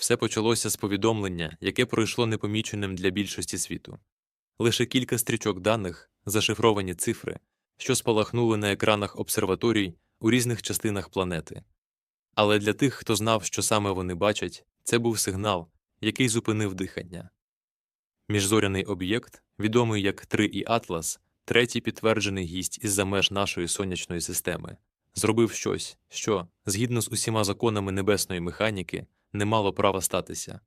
Все почалося з повідомлення, яке пройшло непоміченим для більшості світу. Лише кілька стрічок даних, зашифровані цифри, що спалахнули на екранах обсерваторій у різних частинах планети. Але для тих, хто знав, що саме вони бачать, це був сигнал, який зупинив дихання. Міжзоряний об'єкт, відомий як 3І Атлас, третій підтверджений гість із-за меж нашої сонячної системи, зробив щось, що, згідно з усіма законами небесної механіки, не мало права статися.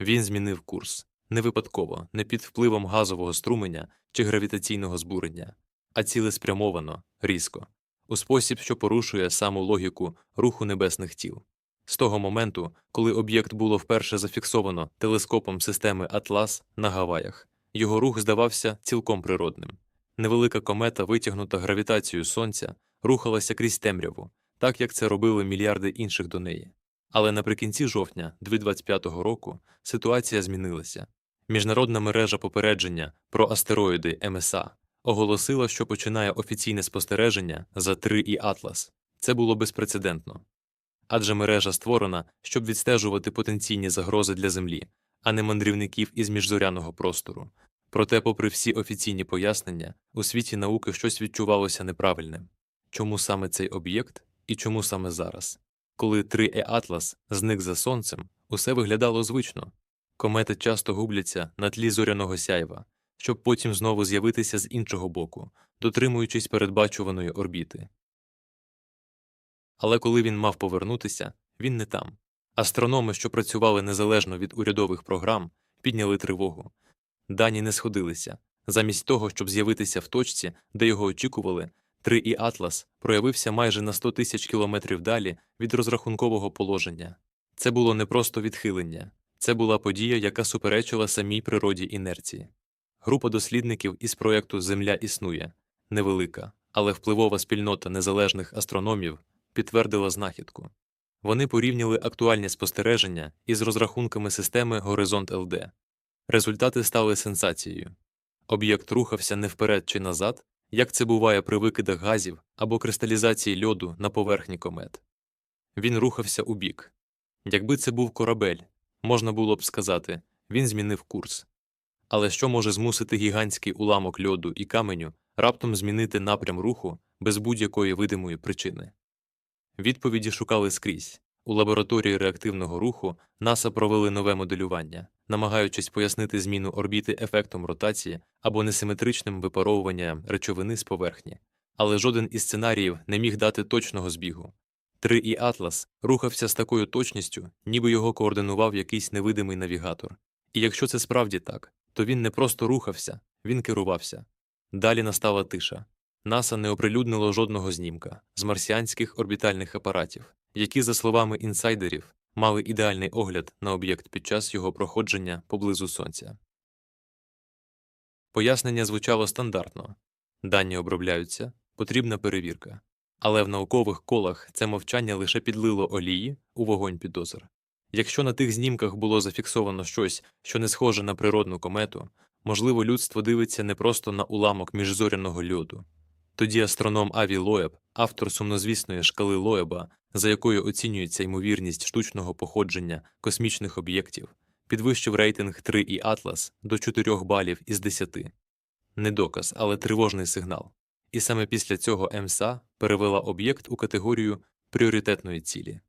Він змінив курс не випадково, не під впливом газового струменя чи гравітаційного збурення, а цілеспрямовано, різко, у спосіб, що порушує саму логіку руху небесних тіл. З того моменту, коли об'єкт було вперше зафіксовано телескопом системи Атлас на Гаваях, його рух здавався цілком природним. Невелика комета, витягнута гравітацією Сонця, рухалася крізь темряву, так як це робили мільярди інших до неї. Але наприкінці жовтня 2025 року ситуація змінилася. Міжнародна мережа попередження про астероїди МСА оголосила, що починає офіційне спостереження за 3 і Атлас. Це було безпрецедентно. Адже мережа створена, щоб відстежувати потенційні загрози для Землі, а не мандрівників із міжзоряного простору. Проте, попри всі офіційні пояснення, у світі науки щось відчувалося неправильним. Чому саме цей об'єкт і чому саме зараз? Коли 3E Атлас зник за сонцем, усе виглядало звично. Комети часто губляться на тлі зоряного сяйва, щоб потім знову з'явитися з іншого боку, дотримуючись передбачуваної орбіти. Але коли він мав повернутися, він не там. Астрономи, що працювали незалежно від урядових програм, підняли тривогу. Дані не сходилися. Замість того, щоб з'явитися в точці, де його очікували, 3І Атлас проявився майже на 100 тисяч кілометрів далі від розрахункового положення. Це було не просто відхилення, це була подія, яка суперечила самій природі інерції. Група дослідників із проєкту Земля існує невелика, але впливова спільнота незалежних астрономів підтвердила знахідку. Вони порівняли актуальні спостереження із розрахунками системи Горизонт ЛД. Результати стали сенсацією. Об'єкт рухався не вперед чи назад, як це буває при викидах газів або кристалізації льоду на поверхні комет. Він рухався у бік. Якби це був корабель, можна було б сказати, він змінив курс. Але що може змусити гігантський уламок льоду і каменю раптом змінити напрям руху без будь-якої видимої причини? Відповіді шукали скрізь. У лабораторії реактивного руху НАСА провели нове моделювання, намагаючись пояснити зміну орбіти ефектом ротації або несиметричним випаровуванням речовини з поверхні. Але жоден із сценаріїв не міг дати точного збігу. 3І Атлас рухався з такою точністю, ніби його координував якийсь невидимий навігатор. І якщо це справді так, то він не просто рухався, він керувався. Далі настала тиша. НАСА не оприлюднило жодного знімка з марсіанських орбітальних апаратів, які, за словами інсайдерів, мали ідеальний огляд на об'єкт під час його проходження поблизу Сонця. Пояснення звучало стандартно дані обробляються, потрібна перевірка. Але в наукових колах це мовчання лише підлило олії у вогонь підозр. Якщо на тих знімках було зафіксовано щось, що не схоже на природну комету, можливо, людство дивиться не просто на уламок міжзоряного льоду. Тоді астроном Аві Лоеб, автор сумнозвісної шкали Лоеба, за якою оцінюється ймовірність штучного походження космічних об'єктів, підвищив рейтинг 3 і Атлас до 4 балів із 10. Не доказ, але тривожний сигнал. І саме після цього МСА перевела об'єкт у категорію пріоритетної цілі.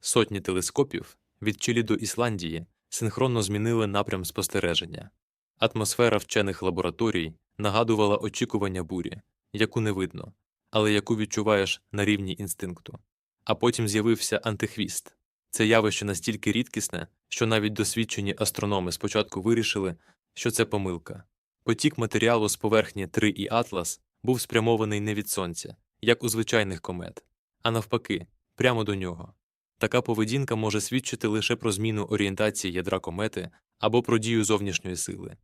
Сотні телескопів від Чилі до Ісландії синхронно змінили напрям спостереження. Атмосфера вчених лабораторій нагадувала очікування бурі, яку не видно, але яку відчуваєш на рівні інстинкту. А потім з'явився антихвіст. Це явище настільки рідкісне, що навіть досвідчені астрономи спочатку вирішили, що це помилка. Потік матеріалу з поверхні 3 і Атлас був спрямований не від сонця, як у звичайних комет, а навпаки, прямо до нього. Така поведінка може свідчити лише про зміну орієнтації ядра комети або про дію зовнішньої сили.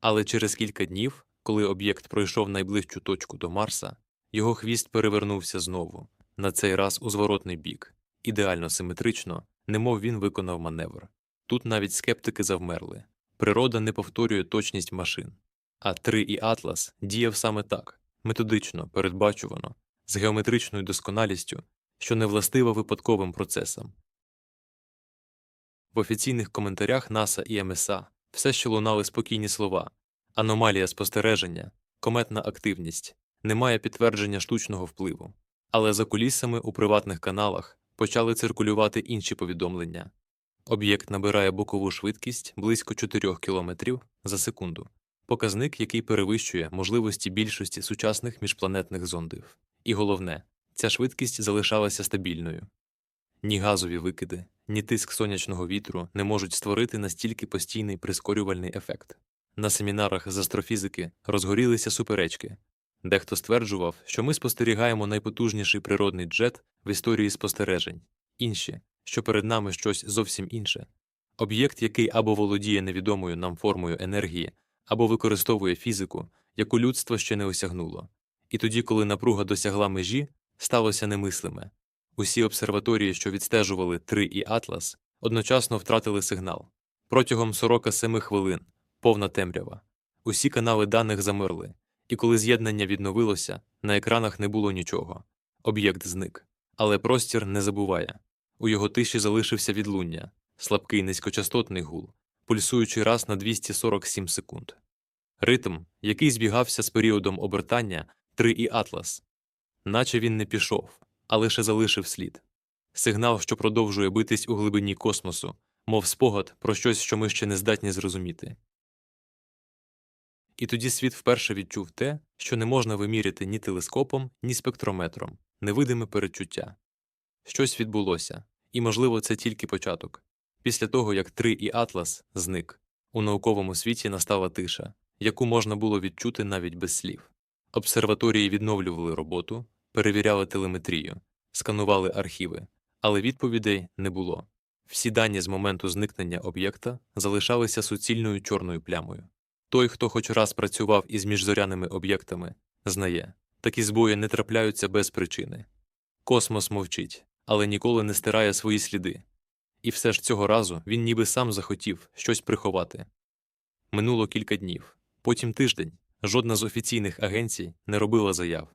Але через кілька днів, коли об'єкт пройшов найближчу точку до Марса, його хвіст перевернувся знову, на цей раз у зворотний бік, ідеально симетрично, немов він виконав маневр. Тут навіть скептики завмерли. Природа не повторює точність машин. А 3 і Атлас діяв саме так методично, передбачувано, з геометричною досконалістю, що не властива випадковим процесам. В офіційних коментарях НАСА і МСА все ще лунали спокійні слова аномалія спостереження, кометна активність, немає підтвердження штучного впливу. Але за кулісами у приватних каналах почали циркулювати інші повідомлення. Об'єкт набирає бокову швидкість близько 4 км за секунду, показник, який перевищує можливості більшості сучасних міжпланетних зондів. І головне, ця швидкість залишалася стабільною. Ні газові викиди, ні тиск сонячного вітру не можуть створити настільки постійний прискорювальний ефект. На семінарах з астрофізики розгорілися суперечки. Дехто стверджував, що ми спостерігаємо найпотужніший природний джет в історії спостережень, інші, що перед нами щось зовсім інше. Об'єкт, який або володіє невідомою нам формою енергії, або використовує фізику, яку людство ще не осягнуло. І тоді, коли напруга досягла межі, сталося немислиме. Усі обсерваторії, що відстежували 3 і Атлас, одночасно втратили сигнал. Протягом 47 хвилин повна темрява. Усі канали даних замерли, і коли з'єднання відновилося, на екранах не було нічого. Об'єкт зник. Але простір не забуває. У його тиші залишився відлуння, слабкий низькочастотний гул, пульсуючий раз на 247 секунд. Ритм, який збігався з періодом обертання 3 і Атлас, наче він не пішов, а лише залишив слід. Сигнал, що продовжує битись у глибині космосу, мов спогад про щось, що ми ще не здатні зрозуміти. І тоді світ вперше відчув те, що не можна виміряти ні телескопом, ні спектрометром, невидиме передчуття. Щось відбулося, і, можливо, це тільки початок. Після того, як 3 і Атлас зник, у науковому світі настала тиша, яку можна було відчути навіть без слів. Обсерваторії відновлювали роботу, перевіряли телеметрію, сканували архіви, але відповідей не було. Всі дані з моменту зникнення об'єкта залишалися суцільною чорною плямою. Той, хто хоч раз працював із міжзоряними об'єктами, знає, такі збої не трапляються без причини. Космос мовчить, але ніколи не стирає свої сліди. І все ж цього разу він ніби сам захотів щось приховати. Минуло кілька днів, потім тиждень. Жодна з офіційних агенцій не робила заяв.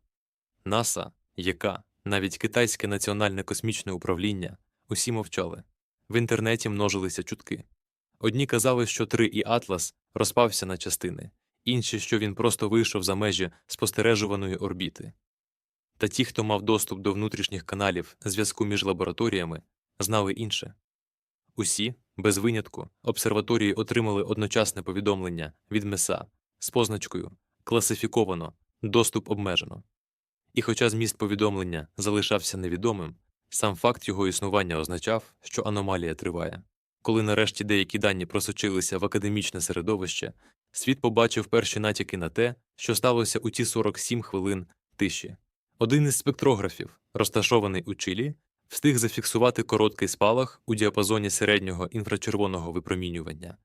НАСА, яка, навіть Китайське національне космічне управління усі мовчали. В інтернеті множилися чутки. Одні казали, що 3 і Атлас розпався на частини, інші, що він просто вийшов за межі спостережуваної орбіти. Та ті, хто мав доступ до внутрішніх каналів зв'язку між лабораторіями, знали інше. Усі, без винятку, обсерваторії отримали одночасне повідомлення від МЕСА з позначкою класифіковано, доступ обмежено. І хоча зміст повідомлення залишався невідомим, сам факт його існування означав, що аномалія триває. Коли нарешті деякі дані просочилися в академічне середовище, світ побачив перші натяки на те, що сталося у ті 47 хвилин тиші. Один із спектрографів, розташований у Чилі, встиг зафіксувати короткий спалах у діапазоні середнього інфрачервоного випромінювання.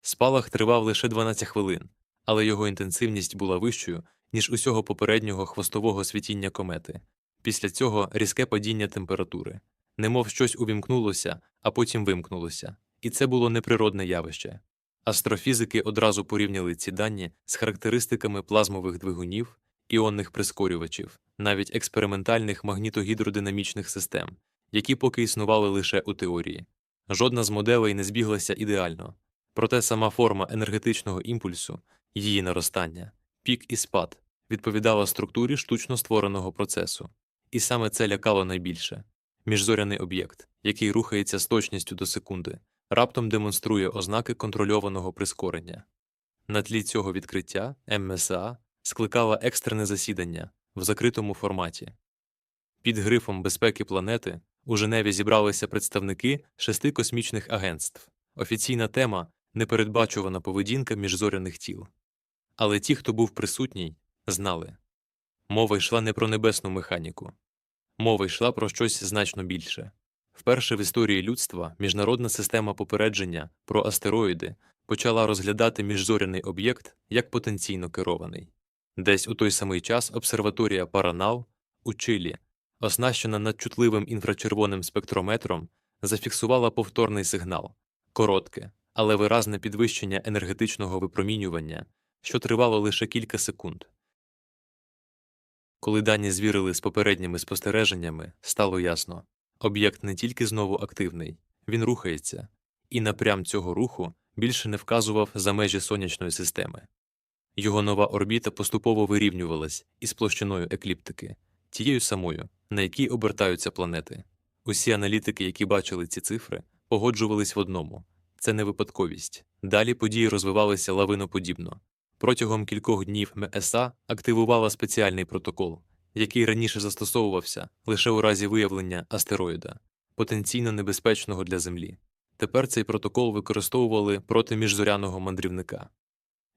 Спалах тривав лише 12 хвилин, але його інтенсивність була вищою, ніж усього попереднього хвостового світіння комети. Після цього різке падіння температури, немов щось увімкнулося, а потім вимкнулося, і це було неприродне явище. Астрофізики одразу порівняли ці дані з характеристиками плазмових двигунів, іонних прискорювачів, навіть експериментальних магнітогідродинамічних систем, які поки існували лише у теорії. Жодна з моделей не збіглася ідеально, проте сама форма енергетичного імпульсу, її наростання, пік і спад відповідала структурі штучно створеного процесу, і саме це лякало найбільше. Міжзоряний об'єкт, який рухається з точністю до секунди, раптом демонструє ознаки контрольованого прискорення. На тлі цього відкриття МСА скликала екстрене засідання в закритому форматі. Під грифом безпеки планети у Женеві зібралися представники шести космічних агентств. Офіційна тема непередбачувана поведінка міжзоряних тіл. Але ті, хто був присутній, знали мова йшла не про небесну механіку, мова йшла про щось значно більше. Вперше в історії людства міжнародна система попередження про астероїди почала розглядати міжзоряний об'єкт як потенційно керований. Десь у той самий час обсерваторія Паранал у Чилі, оснащена надчутливим інфрачервоним спектрометром, зафіксувала повторний сигнал коротке, але виразне підвищення енергетичного випромінювання, що тривало лише кілька секунд. Коли дані звірили з попередніми спостереженнями, стало ясно об'єкт не тільки знову активний, він рухається, і напрям цього руху більше не вказував за межі сонячної системи. Його нова орбіта поступово вирівнювалась із площиною екліптики, тією самою, на якій обертаються планети. Усі аналітики, які бачили ці цифри, погоджувались в одному це не випадковість. Далі події розвивалися лавиноподібно. Протягом кількох днів МСА активувала спеціальний протокол, який раніше застосовувався лише у разі виявлення астероїда, потенційно небезпечного для Землі. Тепер цей протокол використовували проти міжзоряного мандрівника.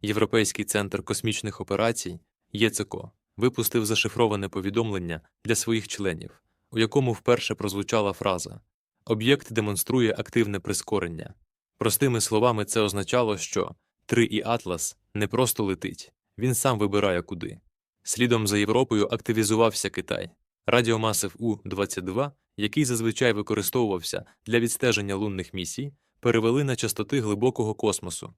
Європейський центр космічних операцій ЄЦКО випустив зашифроване повідомлення для своїх членів, у якому вперше прозвучала фраза Об'єкт демонструє активне прискорення. Простими словами, це означало, що 3 і Атлас не просто летить, він сам вибирає куди. Слідом за Європою активізувався Китай. Радіомасив У-22, який зазвичай використовувався для відстеження лунних місій, перевели на частоти глибокого космосу.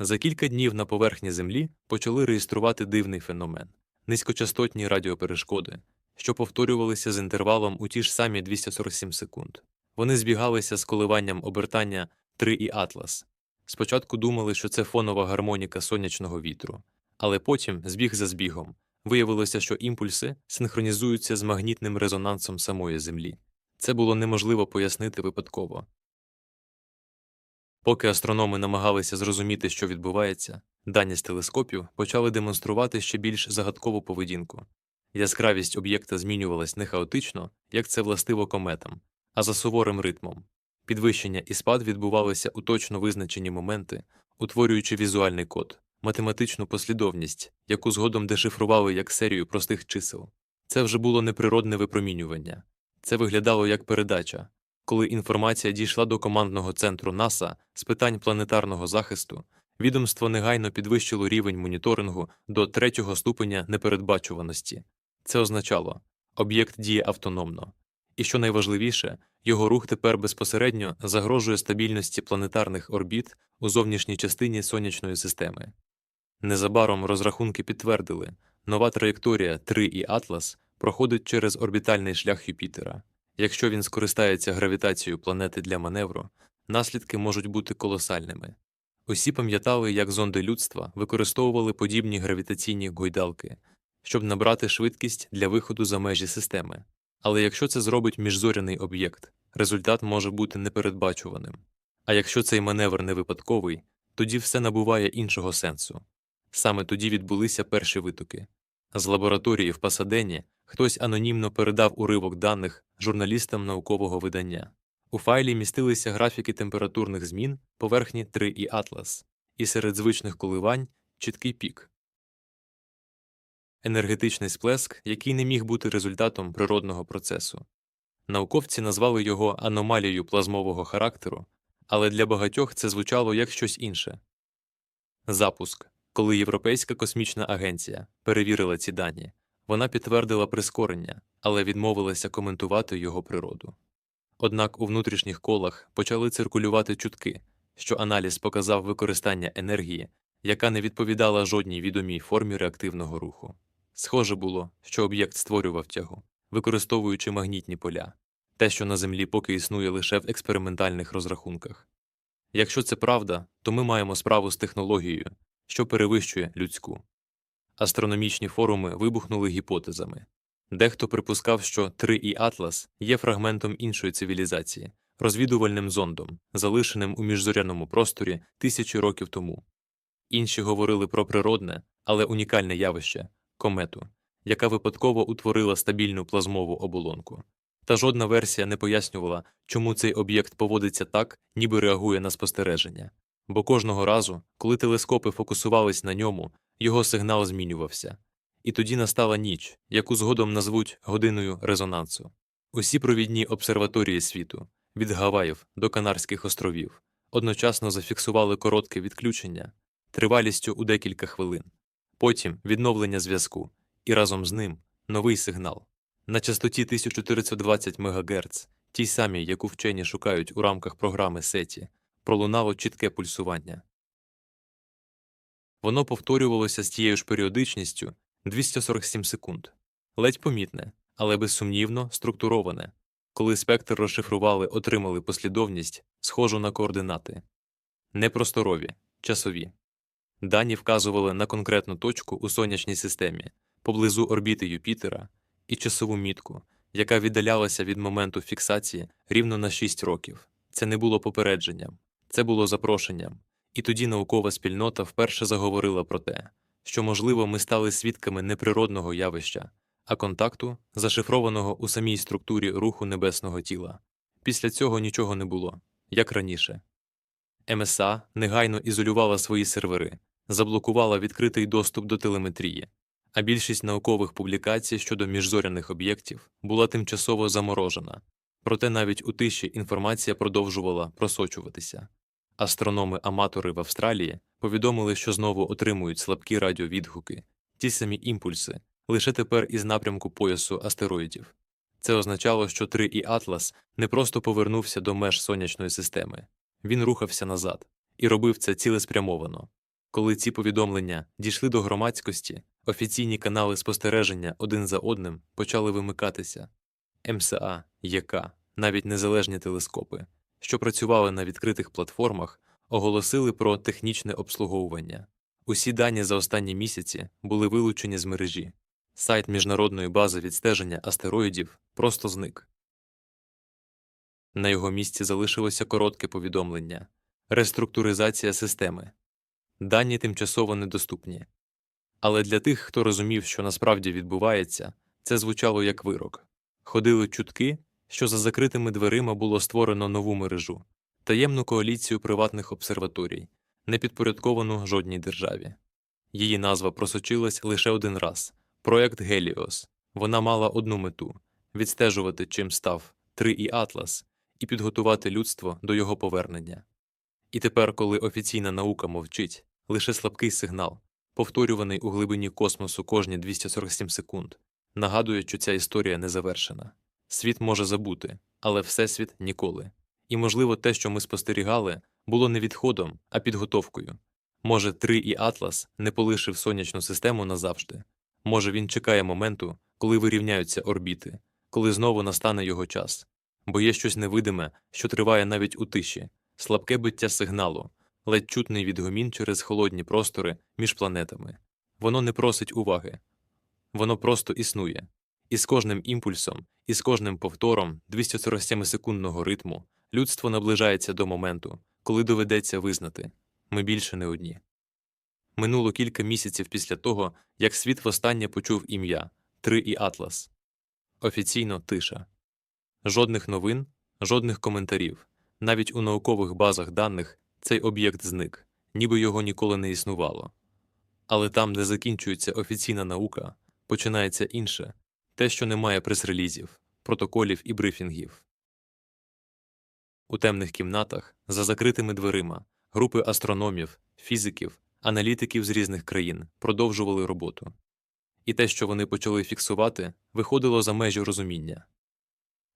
За кілька днів на поверхні Землі почали реєструвати дивний феномен низькочастотні радіоперешкоди, що повторювалися з інтервалом у ті ж самі 247 секунд. Вони збігалися з коливанням обертання 3 і Атлас. Спочатку думали, що це фонова гармоніка сонячного вітру, але потім, збіг за збігом, виявилося, що імпульси синхронізуються з магнітним резонансом самої Землі. Це було неможливо пояснити випадково. Поки астрономи намагалися зрозуміти, що відбувається, дані з телескопів почали демонструвати ще більш загадкову поведінку. Яскравість об'єкта змінювалась не хаотично, як це властиво кометам, а за суворим ритмом. Підвищення і спад відбувалися у точно визначені моменти, утворюючи візуальний код, математичну послідовність, яку згодом дешифрували як серію простих чисел. Це вже було неприродне випромінювання. Це виглядало як передача. Коли інформація дійшла до командного центру НАСА з питань планетарного захисту, відомство негайно підвищило рівень моніторингу до третього ступеня непередбачуваності. Це означало, об'єкт діє автономно. І що найважливіше, його рух тепер безпосередньо загрожує стабільності планетарних орбіт у зовнішній частині сонячної системи. Незабаром розрахунки підтвердили, нова траєкторія 3 і Атлас проходить через орбітальний шлях Юпітера. Якщо він скористається гравітацією планети для маневру, наслідки можуть бути колосальними. Усі пам'ятали, як зонди людства використовували подібні гравітаційні гойдалки, щоб набрати швидкість для виходу за межі системи. Але якщо це зробить міжзоряний об'єкт, результат може бути непередбачуваним. А якщо цей маневр не випадковий, тоді все набуває іншого сенсу. Саме тоді відбулися перші витоки. З лабораторії в Пасадені хтось анонімно передав уривок даних журналістам наукового видання. У файлі містилися графіки температурних змін поверхні 3 і Атлас, і серед звичних коливань чіткий пік. Енергетичний сплеск, який не міг бути результатом природного процесу. Науковці назвали його аномалією плазмового характеру, але для багатьох це звучало як щось інше. Запуск. Коли Європейська космічна агенція перевірила ці дані, вона підтвердила прискорення, але відмовилася коментувати його природу. Однак у внутрішніх колах почали циркулювати чутки, що аналіз показав використання енергії, яка не відповідала жодній відомій формі реактивного руху. Схоже було, що об'єкт створював тягу, використовуючи магнітні поля, те, що на Землі поки існує лише в експериментальних розрахунках. Якщо це правда, то ми маємо справу з технологією, що перевищує людську. Астрономічні форуми вибухнули гіпотезами. Дехто припускав, що 3 і Атлас є фрагментом іншої цивілізації, розвідувальним зондом, залишеним у міжзоряному просторі тисячі років тому. Інші говорили про природне, але унікальне явище комету, яка випадково утворила стабільну плазмову оболонку. Та жодна версія не пояснювала, чому цей об'єкт поводиться так, ніби реагує на спостереження. Бо кожного разу, коли телескопи фокусувались на ньому, його сигнал змінювався. І тоді настала ніч, яку згодом назвуть годиною резонансу. Усі провідні обсерваторії світу, від Гаваїв до Канарських островів, одночасно зафіксували коротке відключення тривалістю у декілька хвилин, потім відновлення зв'язку, і разом з ним новий сигнал. На частоті 1420 МГц, тій самій, яку вчені шукають у рамках програми SETI, пролунало чітке пульсування. Воно повторювалося з тією ж періодичністю 247 секунд, ледь помітне, але безсумнівно структуроване. Коли спектр розшифрували, отримали послідовність, схожу на координати. Не просторові, часові. Дані вказували на конкретну точку у сонячній системі поблизу орбіти Юпітера і часову мітку, яка віддалялася від моменту фіксації рівно на 6 років. Це не було попередженням, це було запрошенням. І тоді наукова спільнота вперше заговорила про те, що, можливо, ми стали свідками неприродного явища, а контакту, зашифрованого у самій структурі руху небесного тіла. Після цього нічого не було, як раніше. МСА негайно ізолювала свої сервери, заблокувала відкритий доступ до телеметрії, а більшість наукових публікацій щодо міжзоряних об'єктів була тимчасово заморожена. Проте навіть у тиші інформація продовжувала просочуватися. Астрономи-аматори в Австралії повідомили, що знову отримують слабкі радіовідгуки, ті самі імпульси, лише тепер із напрямку поясу астероїдів. Це означало, що 3 і Атлас не просто повернувся до меж сонячної системи, він рухався назад і робив це цілеспрямовано. Коли ці повідомлення дійшли до громадськості, офіційні канали спостереження один за одним почали вимикатися. МСА, ЄК, навіть незалежні телескопи, що працювали на відкритих платформах, оголосили про технічне обслуговування. Усі дані за останні місяці були вилучені з мережі. Сайт міжнародної бази відстеження астероїдів просто зник. На його місці залишилося коротке повідомлення реструктуризація системи. Дані тимчасово недоступні. Але для тих, хто розумів, що насправді відбувається, це звучало як вирок. Ходили чутки, що за закритими дверима було створено нову мережу, таємну коаліцію приватних обсерваторій, не підпорядковану жодній державі. Її назва просочилась лише один раз проект Геліос. Вона мала одну мету відстежувати, чим став 3 і Атлас, і підготувати людство до його повернення. І тепер, коли офіційна наука мовчить, лише слабкий сигнал, повторюваний у глибині космосу кожні 247 секунд, нагадує, що ця історія не завершена. Світ може забути, але Всесвіт ніколи. І, можливо, те, що ми спостерігали, було не відходом, а підготовкою. Може, 3 і Атлас не полишив сонячну систему назавжди. Може, він чекає моменту, коли вирівняються орбіти, коли знову настане його час. Бо є щось невидиме, що триває навіть у тиші, слабке биття сигналу, ледь чутний відгомін через холодні простори між планетами. Воно не просить уваги, воно просто існує. І з кожним імпульсом, і з кожним повтором 247-секундного ритму людство наближається до моменту, коли доведеться визнати ми більше не одні. Минуло кілька місяців після того, як світ востаннє почув ім'я Три і Атлас. Офіційно тиша. Жодних новин, жодних коментарів. Навіть у наукових базах даних цей об'єкт зник, ніби його ніколи не існувало. Але там, де закінчується офіційна наука, починається інше те, що немає прес-релізів, протоколів і брифінгів. У темних кімнатах, за закритими дверима, групи астрономів, фізиків, аналітиків з різних країн продовжували роботу. І те, що вони почали фіксувати, виходило за межі розуміння.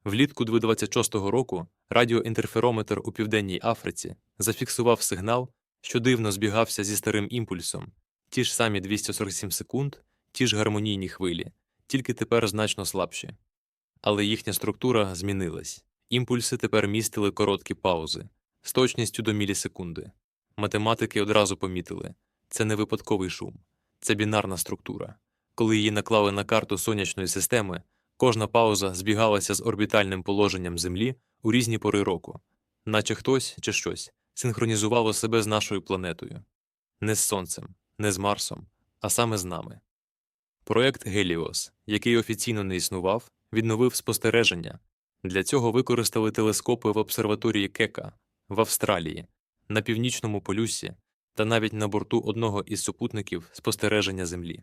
Влітку 2026 року радіоінтерферометр у Південній Африці зафіксував сигнал, що дивно збігався зі старим імпульсом, ті ж самі 247 секунд, ті ж гармонійні хвилі, тільки тепер значно слабші. Але їхня структура змінилась. Імпульси тепер містили короткі паузи з точністю до мілісекунди. Математики одразу помітили це не випадковий шум, це бінарна структура. Коли її наклали на карту сонячної системи, кожна пауза збігалася з орбітальним положенням Землі у різні пори року, наче хтось чи щось синхронізувало себе з нашою планетою, не з Сонцем, не з Марсом, а саме з нами. Проект Геліос, який офіційно не існував, відновив спостереження. Для цього використали телескопи в обсерваторії Кека в Австралії, на північному полюсі та навіть на борту одного із супутників спостереження Землі.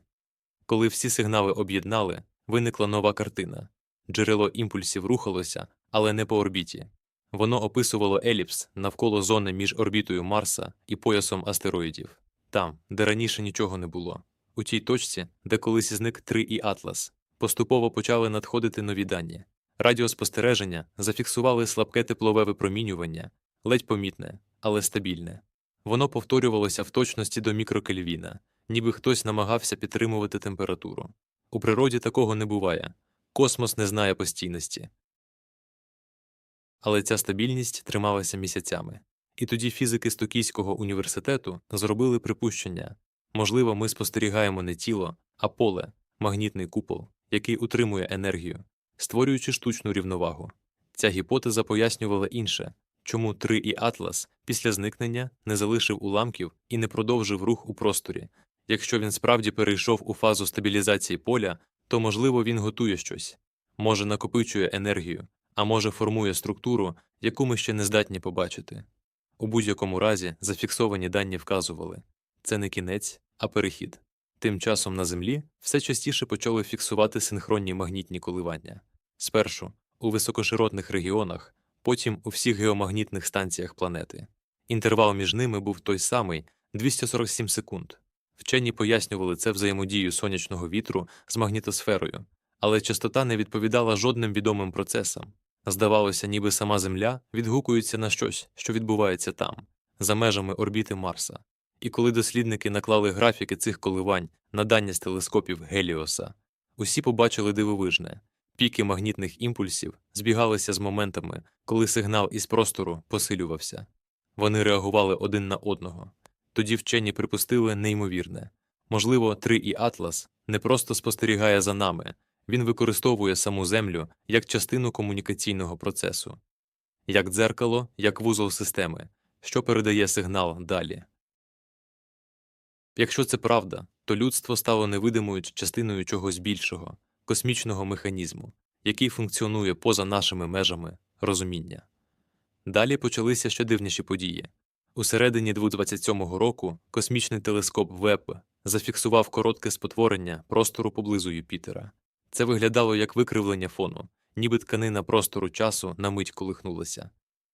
Коли всі сигнали об'єднали, виникла нова картина джерело імпульсів рухалося, але не по орбіті. Воно описувало еліпс навколо зони між орбітою Марса і поясом астероїдів, там, де раніше нічого не було. У тій точці, де колись зник 3 і Атлас, поступово почали надходити нові дані. Радіоспостереження зафіксували слабке теплове випромінювання, ледь помітне, але стабільне. Воно повторювалося в точності до мікрокельвіна, ніби хтось намагався підтримувати температуру. У природі такого не буває. Космос не знає постійності. але ця стабільність трималася місяцями. І тоді фізики з Токійського університету зробили припущення можливо, ми спостерігаємо не тіло, а поле, магнітний купол, який утримує енергію, створюючи штучну рівновагу. Ця гіпотеза пояснювала інше чому 3 і Атлас після зникнення не залишив уламків і не продовжив рух у просторі. Якщо він справді перейшов у фазу стабілізації поля, то, можливо, він готує щось, може накопичує енергію, а може формує структуру, яку ми ще не здатні побачити. У будь-якому разі зафіксовані дані вказували це не кінець, а перехід. Тим часом на Землі все частіше почали фіксувати синхронні магнітні коливання. Спершу у високоширотних регіонах, потім у всіх геомагнітних станціях планети. Інтервал між ними був той самий 247 секунд. Вчені пояснювали це взаємодію сонячного вітру з магнітосферою, але частота не відповідала жодним відомим процесам. Здавалося, ніби сама Земля відгукується на щось, що відбувається там, за межами орбіти Марса. І коли дослідники наклали графіки цих коливань на дані з телескопів Геліоса, усі побачили дивовижне піки магнітних імпульсів збігалися з моментами, коли сигнал із простору посилювався. Вони реагували один на одного. Тоді вчені припустили неймовірне можливо, 3 і Атлас не просто спостерігає за нами, він використовує саму Землю як частину комунікаційного процесу, як дзеркало, як вузол системи, що передає сигнал далі. Якщо це правда, то людство стало невидимою частиною чогось більшого, космічного механізму, який функціонує поза нашими межами розуміння. Далі почалися ще дивніші події. У середині 2027 року космічний телескоп Веб зафіксував коротке спотворення простору поблизу Юпітера. Це виглядало як викривлення фону, ніби тканина простору часу на мить колихнулася.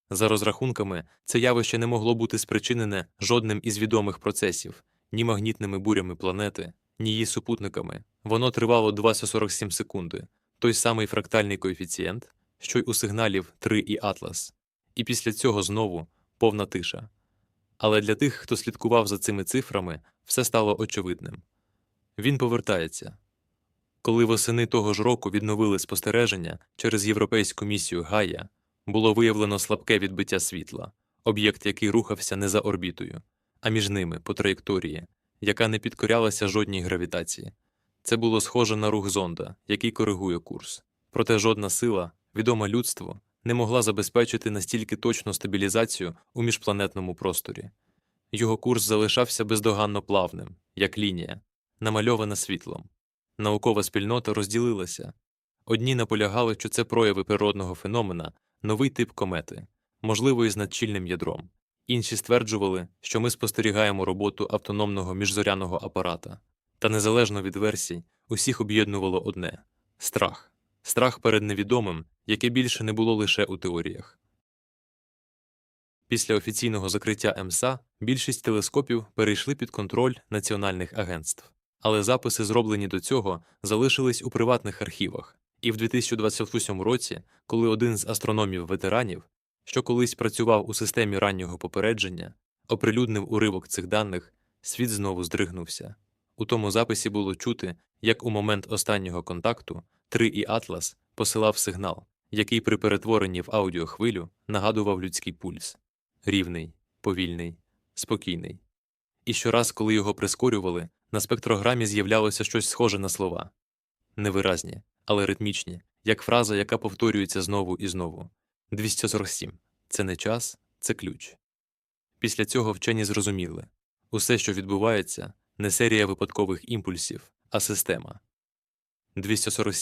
За розрахунками, це явище не могло бути спричинене жодним із відомих процесів ні магнітними бурями планети, ні її супутниками. Воно тривало 247 секунди, той самий фрактальний коефіцієнт, що й у сигналів 3 і Атлас. І після цього знову повна тиша. Але для тих, хто слідкував за цими цифрами, все стало очевидним. Він повертається. Коли восени того ж року відновили спостереження через Європейську місію Гая, було виявлено слабке відбиття світла, об'єкт, який рухався не за орбітою, а між ними по траєкторії, яка не підкорялася жодній гравітації. Це було схоже на рух зонда, який коригує курс. Проте жодна сила, відома людству, не могла забезпечити настільки точну стабілізацію у міжпланетному просторі. Його курс залишався бездоганно плавним, як лінія, намальована світлом. Наукова спільнота розділилася. Одні наполягали, що це прояви природного феномена, новий тип комети, можливо, із надчільним ядром. Інші стверджували, що ми спостерігаємо роботу автономного міжзоряного апарата. Та незалежно від версій, усіх об'єднувало одне страх, страх перед невідомим, яке більше не було лише у теоріях. Після офіційного закриття МСА більшість телескопів перейшли під контроль національних агентств, але записи, зроблені до цього, залишились у приватних архівах. І в 2028 році, коли один з астрономів-ветеранів, що колись працював у системі раннього попередження, оприлюднив уривок цих даних, світ знову здригнувся. У тому записі було чути, як у момент останнього контакту 3 і Атлас посилав сигнал, який при перетворенні в аудіохвилю нагадував людський пульс рівний, повільний, спокійний. І щораз, коли його прискорювали, на спектрограмі з'являлося щось схоже на слова невиразні, але ритмічні, як фраза, яка повторюється знову і знову. 247. Це не час, це ключ. Після цього вчені зрозуміли усе, що відбувається, не серія випадкових імпульсів, а система. 247